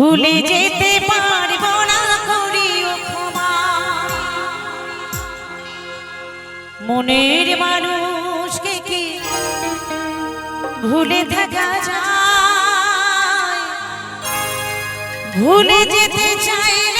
ভুলে যেতে পারব না করিও ক্ষমা। মনের মানুষকে কি ভুলে থাকা যায়? ভুলে যেতে চাইলে মনে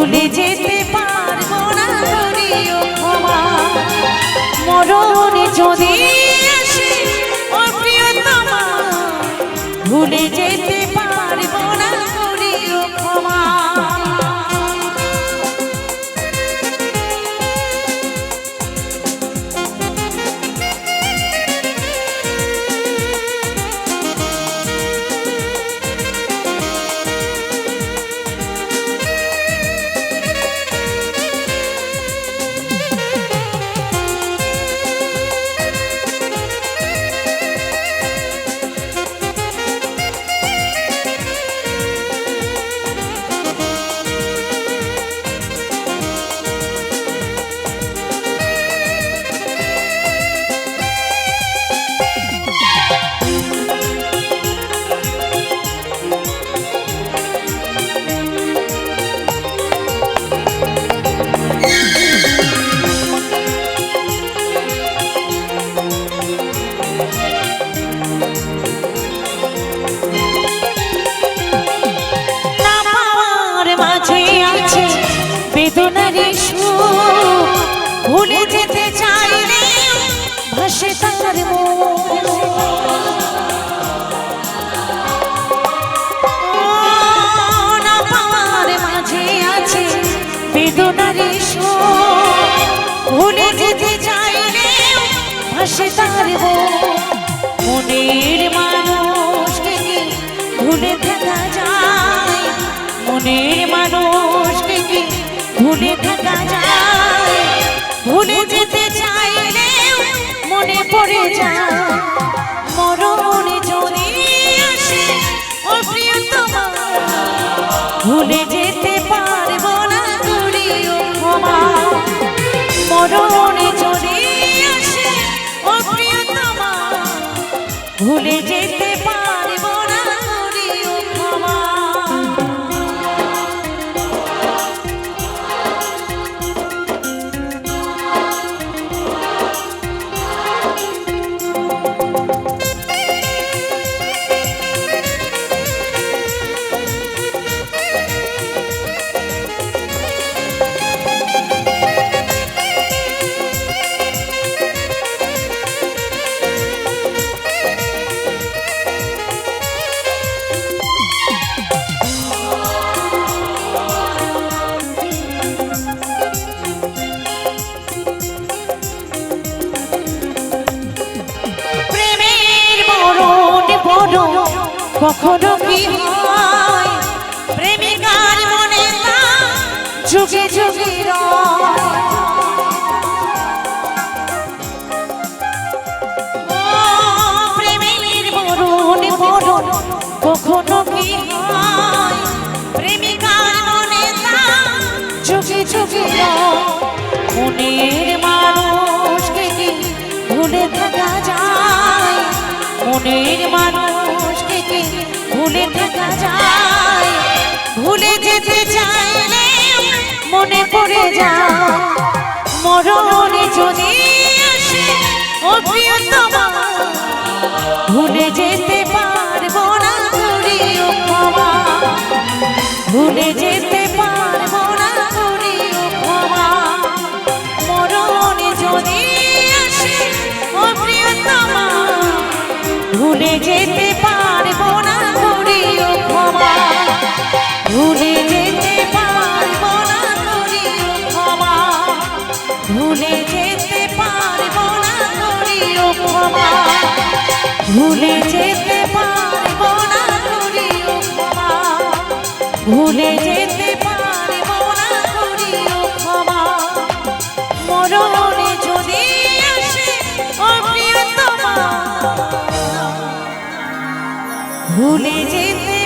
ভুলে যেতে পারব না মরণে যদি আসে ও ভুলে যেতে ভাসে তার মন। মনের মানুষকে কি ভুলে থাকা যায়? মনের মানুষকে কি ভুলে থাকা যায়? ভুলে যেতে চাইলে মনে পড়ে যায়। মরণে যদি আসে ও প্রিয়তমা ভুলে কখনো কি হয়? প্রেমিকার মনে যুগে যুগে প্রেমের মরণ বড় কখনো কি হয়? প্রেমিকার মনে তা মনের মানুষকে ভুলে থাকা যায়? মনের যায় মরণে ভুলে যেতে পারব না ভুলে যেতে পারব না যদি আসে, ও প্রিয়তমা, ভুলে যেতে পারব ভুলে যেতে পারব না করিও ক্ষমা ভুলে যেতে পারব না ক্ষমা মরণে যদি আসে ভুলে যেতে